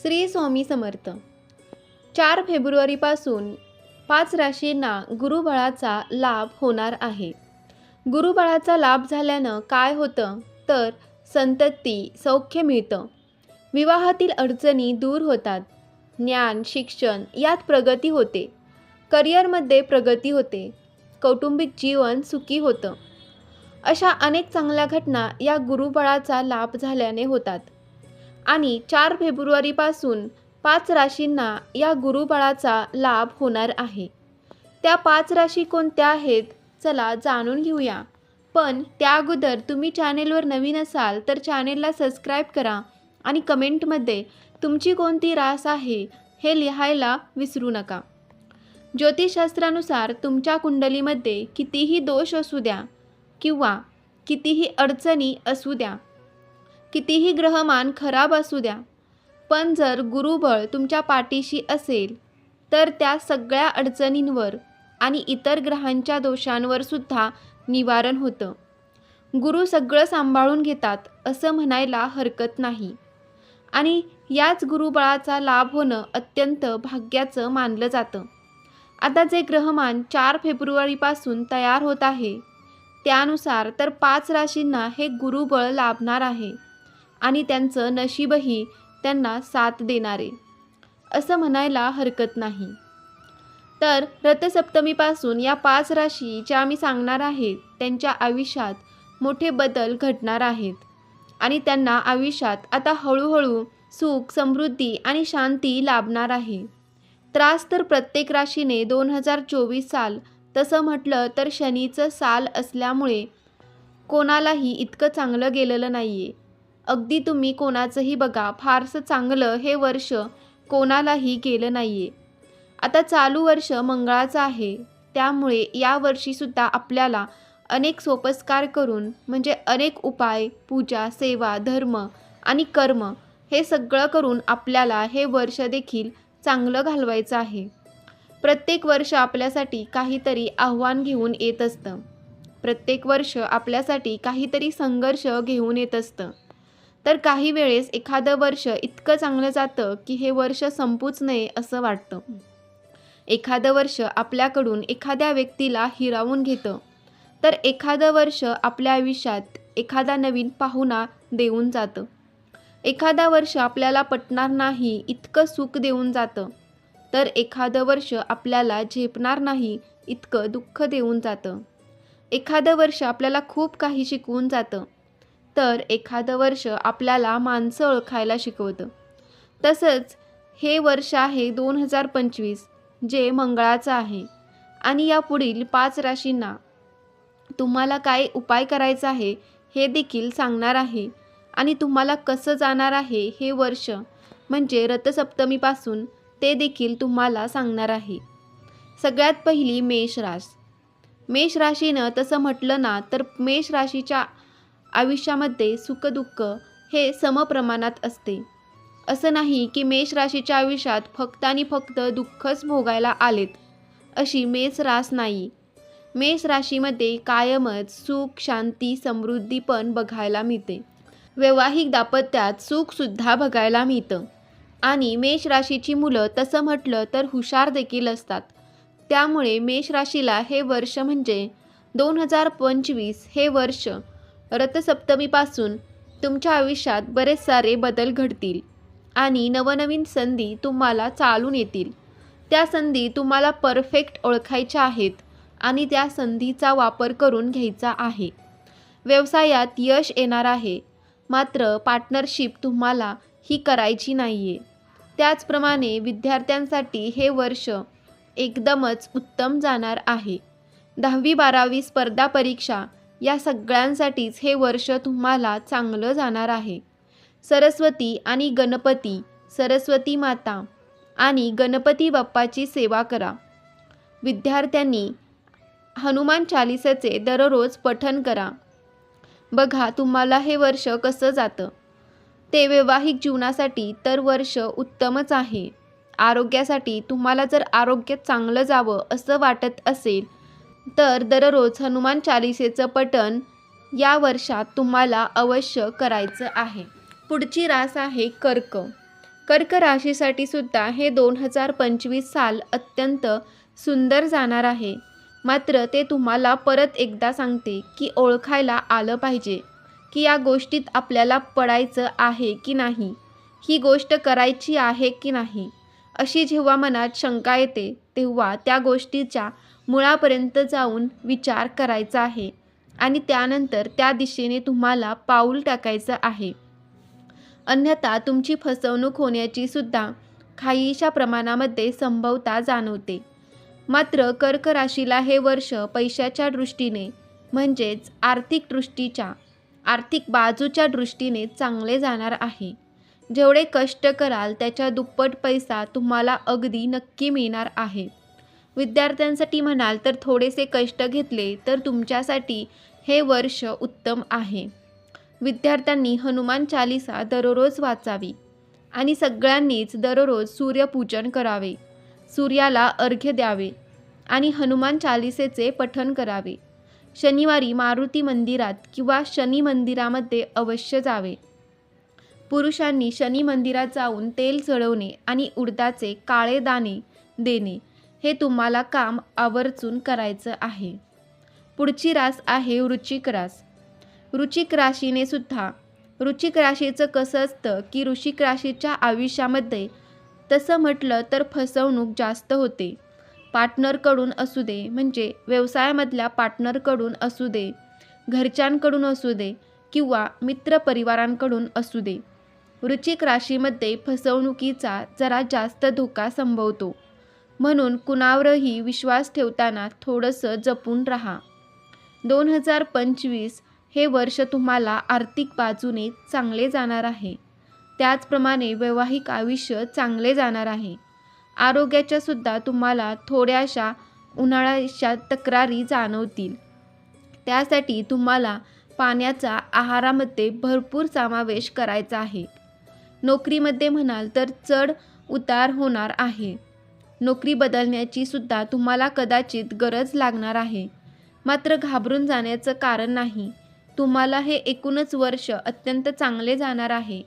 श्री स्वामी समर्थ. चार फेब्रुवारीपासून पाच राशींना गुरुबळाचा लाभ होणार आहे. गुरुबळाचा लाभ झाल्यानं काय होतं? तर संतती सौख्य मिळतं. विवाहातील अडचणी दूर होतात. ज्ञान शिक्षण यात प्रगती होते. करिअरमध्ये प्रगती होते. कौटुंबिक जीवन सुखी होतं. अशा अनेक चांगल्या घटना या गुरुबळाचा लाभ झाल्याने होतात. आणि चार फेब्रुवारीपासून पाच राशींना या गुरुबळाचा लाभ होणार आहे. त्या पाच राशी कोणत्या आहेत? चला जाणून घेऊया. पण त्या अगोदर तुम्ही चॅनेलवर नवीन असाल तर चॅनेलला सबस्क्राईब करा आणि कमेंटमध्ये तुमची कोणती रास आहे हे लिहायला विसरू नका. ज्योतिषशास्त्रानुसार तुमच्या कुंडलीमध्ये कितीही दोष असू द्या किंवा कितीही अडचणी असू द्या कितीही ग्रहमान खराब असू द्या पण जर गुरुबळ तुमच्या पाठीशी असेल तर त्या सगळ्या अडचणींवर आणि इतर ग्रहांच्या दोषांवर सुद्धा निवारण होतं. गुरु सगळं सांभाळून घेतात असं म्हणायला हरकत नाही. आणि याच गुरुबळाचा लाभ होणं अत्यंत भाग्याचं मानलं जातं. आता जे ग्रहमान चार फेब्रुवारीपासून तयार होत आहे त्यानुसार तर पाच राशींना हे गुरुबळ लाभणार आहे. आणि त्यांचं नशीबही त्यांना साथ देणारे. असं म्हणायला हरकत नाही. तर रथसप्तमीपासून या पाच राशी ज्या मी सांगणार आहेत त्यांच्या आयुष्यात मोठे बदल घडणार आहेत. आणि त्यांना आयुष्यात आता हळूहळू सुख समृद्धी आणि शांती लाभणार आहे. त्रास तर प्रत्येक राशीने दोन हजार चोवीस साल तसं म्हटलं तर शनीचं साल असल्यामुळे कोणालाही इतकं चांगलं गेलेलं नाही आहे अगदी तुम्ही कोणाचंही बघा फारसं चांगलं हे वर्ष कोणालाही गेलं नाही आहे आता चालू वर्ष मंगळाचं आहे. त्यामुळे या वर्षीसुद्धा आपल्याला अनेक सोपस्कार करून म्हणजे अनेक उपाय पूजा सेवा धर्म आणि कर्म हे सगळं करून आपल्याला हे वर्ष देखील चांगलं घालवायचं आहे. प्रत्येक वर्ष आपल्यासाठी काहीतरी आव्हान घेऊन येत असतं. प्रत्येक वर्ष आपल्यासाठी काहीतरी संघर्ष घेऊन येत असतं. तर काही वेळेस एखादं वर्ष इतकं चांगलं जातं की हे वर्ष संपूच नये असं वाटतं. एखादं वर्ष आपल्याकडून एखाद्या व्यक्तीला हिरावून घेतं. तर एखादं वर्ष आपल्या आयुष्यात एखादा नवीन पाहुणा देऊन जातं. एखादा वर्ष आपल्याला पटणार नाही इतकं सुख देऊन जातं. तर एखादं वर्ष आपल्याला झेपणार नाही इतकं दुःख देऊन जातं. एखादं वर्ष आपल्याला खूप काही शिकवून जातं. तर एखादं वर्ष आपल्याला माणसं ओळखायला शिकवतं. तसंच हे वर्ष आहे दोन हजार पंचवीस जे मंगळाचं आहे. आणि या पुढील पाच राशींना तुम्हाला काय उपाय करायचा आहे हे देखील सांगणार आहे. आणि तुम्हाला कसं जाणार आहे हे वर्ष म्हणजे रथसप्तमीपासून ते देखील तुम्हाला सांगणार आहे. सगळ्यात पहिली मेष रास मेष राशीनं तसं म्हटलं ना तर मेष राशीच्या आयुष्यामध्ये सुखदुःख हे समप्रमाणात असते. असं नाही की मेष राशीच्या आयुष्यात फक्त आणि फक्त दुःखच भोगायला आलेत अशी मेष रास नाही. मेष राशीमध्ये कायमच सुख शांती समृद्धी पण बघायला मिळते. वैवाहिक दाम्पत्यात सुखसुद्धा बघायला मिळतं. आणि मेष राशीची मुलं तसं म्हटलं तर हुशार देखील असतात. त्यामुळे मेष राशीला हे वर्ष म्हणजे दोन हजार पंचवीस हे वर्ष रथसप्तमीपासून तुमच्या आयुष्यात बरेच सारे बदल घडतील आणि नवनवीन संधी तुम्हाला चालून येतील. त्या संधी तुम्हाला परफेक्ट ओळखायच्या आहेत आणि त्या संधीचा वापर करून घ्यायचा आहे. व्यवसायात यश येणार आहे मात्र पार्टनरशिप तुम्हाला ही करायची नाही आहे त्याचप्रमाणे विद्यार्थ्यांसाठी हे वर्ष एकदमच उत्तम जाणार आहे. दहावी बारावी स्पर्धा परीक्षा या सगळ्यांसाठीच हे वर्ष तुम्हाला चांगलं जाणार आहे. सरस्वती आणि गणपती सरस्वती माता आणि गणपती बाप्पाची सेवा करा. विद्यार्थ्यांनी हनुमान चालिसाचे दररोज पठन करा. बघा तुम्हाला हे वर्ष कसं जातं. ते वैवाहिक जीवनासाठी तर वर्ष उत्तमच आहे. आरोग्यासाठी तुम्हाला जर आरोग्य चांगलं जावं असं वाटत असेल तर दररोज हनुमान चालिसेचं पठण या वर्षात तुम्हाला अवश्य करायचं आहे. पुढची रास आहे कर्क. कर्क राशीसाठी सुद्धा हे दोन हजार पंचवीस साल अत्यंत सुंदर जाणार आहे. मात्र ते तुम्हाला परत एकदा सांगते की ओळखायला आलं पाहिजे की या गोष्टीत आपल्याला पडायचं आहे की नाही ही गोष्ट करायची आहे की नाही अशी जेव्हा मनात शंका येते तेव्हा त्या गोष्टीच्या मुळापर्यंत जाऊन विचार करायचा आहे आणि त्यानंतर त्या दिशेने तुम्हाला पाऊल टाकायचं आहे. अन्यथा तुमची फसवणूक होण्याची सुद्धा काहीशा प्रमाणामध्ये संभवता जाणवते. मात्र कर्क राशीला हे वर्ष पैशाच्या दृष्टीने म्हणजेच आर्थिक दृष्टीच्या आर्थिक बाजूच्या दृष्टीने चांगले जाणार आहे. जेवढे कष्ट कराल त्याच्या दुप्पट पैसा तुम्हाला अगदी नक्की मिळणार आहे. विद्यार्थ्यांसाठी म्हणाल तर थोडेसे कष्ट घेतले तर तुमच्यासाठी हे वर्ष उत्तम आहे. विद्यार्थ्यांनी हनुमान चालिसा दररोज वाचावी आणि सगळ्यांनीच दररोज सूर्यपूजन करावे सूर्याला अर्घ्य द्यावे आणि हनुमान चालिसेचे पठन करावे. शनिवारी मारुती मंदिरात किंवा शनी मंदिरामध्ये अवश्य जावे. पुरुषांनी शनी मंदिरात जाऊन तेल चढवणे आणि उडदाचे काळे दाणे देणे. हे तुम्हाला काम आवर्जून करायचं आहे. पुढची रास आहे रुचिक रास. रुचिक राशीने सुद्धा रुचिक राशीचं कसं असतं की ऋषिक राशीच्या आयुष्यामध्ये तसं म्हटलं तर फसवणूक जास्त होते. पार्टनरकडून असू दे म्हणजे व्यवसायामधल्या पार्टनरकडून असू दे घरच्यांकडून असू दे किंवा मित्रपरिवारांकडून असू दे. वृश्चिक राशीमध्ये फसवणुकीचा जरा जास्त धोका संभवतो. म्हणून कुणावरही विश्वास ठेवताना थोडंसं जपून राहा. दोन हजार पंचवीस हे वर्ष तुम्हाला आर्थिक बाजूने चांगले जाणार आहे. त्याचप्रमाणे वैवाहिक आयुष्य चांगले जाणार आहे. आरोग्याच्या सुद्धा तुम्हाला थोड्याशा उन्हाळ्याच्या तक्रारी जाणवतील. त्यासाठी तुम्हाला पाण्याचा आहारामध्ये भरपूर समावेश करायचा आहे. नोकरीमध्ये म्हणाल तर चढ उतार होणार आहे. नोकरी बदलण्याची सुद्धा तुम्हाला कदाचित गरज लागणार आहे. मात्र घाबरून जाण्याचं कारण नाही. तुम्हाला हे एकूणच वर्ष अत्यंत चांगले जाणार आहे.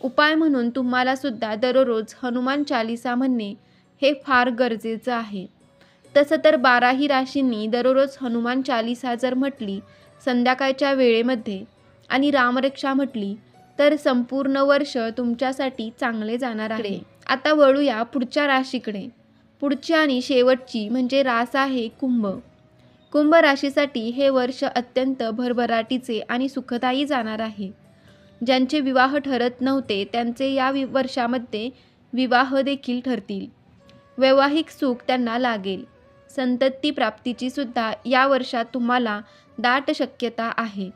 उपाय म्हणून तुम्हाला सुद्धा दररोज हनुमान चालिसा म्हणणे हे फार गरजेचं आहे. तसं तर बाराही राशींनी दररोज हनुमान चालिसा जर म्हटली संध्याकाळच्या वेळेमध्ये आणि रामरक्षा म्हटली तर संपूर्ण वर्ष तुमच्यासाठी चांगले जाणार आहे. आता वळूया पुढच्या राशीकडे. पुढची आणि शेवटची म्हणजे रास आहे कुंभ. कुंभ राशीसाठी हे वर्ष अत्यंत भरभराटीचे आणि सुखदायी जाणार आहे. ज्यांचे विवाह ठरत नव्हते त्यांचे या वि वर्षामध्ये विवाह देखील ठरतील. वैवाहिक सुख त्यांना लागेल. संतती प्राप्तीची सुद्धा या वर्षात तुम्हाला दाट शक्यता आहे.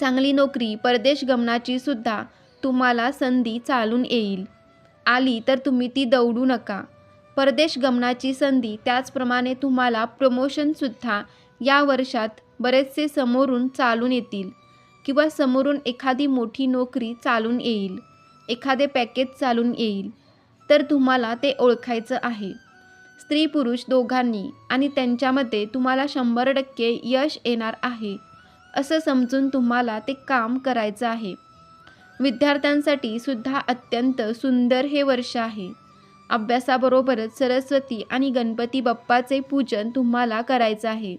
चांगली नोकरी परदेश गमनाची सुद्धा तुम्हाला संधी चालून येईल. आली तर तुम्ही ती दौडू नका. परदेश गमनाची संधी त्याचप्रमाणे तुम्हाला प्रमोशनसुद्धा या वर्षात बरेचसे समोरून चालून येतील किंवा समोरून एखादी मोठी नोकरी चालून येईल एखादे पॅकेज चालून येईल. तर तुम्हाला ते ओळखायचं आहे. स्त्री पुरुष दोघांनी आणि त्यांच्यामध्ये तुम्हाला शंभर टक्के यश येणार आहे असं समजून तुम्हाला ते काम करायचं आहे. विद्यार्थ्यांसाठी सुद्धा अत्यंत सुंदर हे वर्ष आहे. अभ्यासाबरोबरच सरस्वती आणि गणपती बाप्पाचे पूजन तुम्हाला करायचं आहे.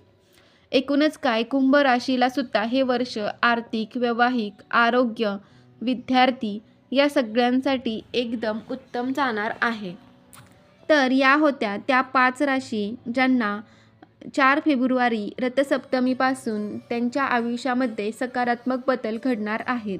एकूणच काय कुंभ राशीला सुद्धा हे वर्ष आर्थिक वैवाहिक आरोग्य विद्यार्थी या सगळ्यांसाठी एकदम उत्तम जाणार आहे. तर या होत्या त्या पाच राशी ज्यांना चार फेब्रुवारी रथसप्तमीपासून त्यांच्या आयुष्यामध्ये सकारात्मक बदल घडणार आहेत.